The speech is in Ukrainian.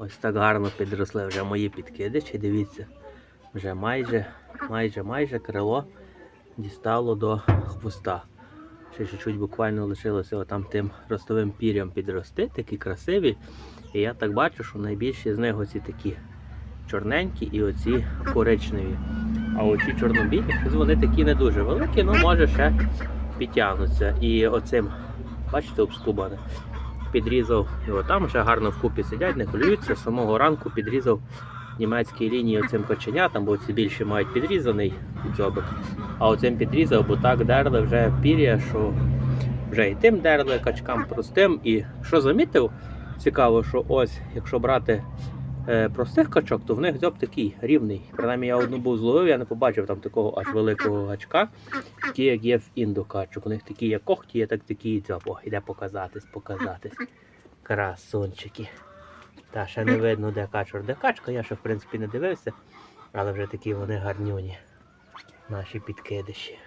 Ось так гарно підросли вже мої підкидичі. Дивіться, вже майже, майже, майже крило дістало до хвоста. Ще чуть-чуть буквально лишилося отам тим ростовим пір'ям підрости, такі красиві. І я так бачу, що найбільші з них оці такі чорненькі і оці коричневі. А оці чорнобілі, вони такі не дуже великі, ну може ще підтягнуться. І оцим, бачите, обскубане, підрізав, і отам вже гарно вкупі сидять, не хвилюються. З самого ранку підрізав німецькі лінії оцим коченятам, бо ці більше мають підрізаний дзьобик. А оцим підрізав, бо так дерли вже пір'я, що вже і тим дерли качкам простим. І що замітив, цікаво, що ось, якщо брати простих качок, то в них дзьоб такий рівний. Принаймні я одну був зловив, я не побачив там такого аж великого гачка, такі, як є в індокачок. У них такі є когті, є так такі дзьоб. О, іде показатись, показатись. Красунчики. Та ще не видно, де качур, де качка, я ще в принципі не дивився, але вже такі вони гарнюні. Наші підкидиші.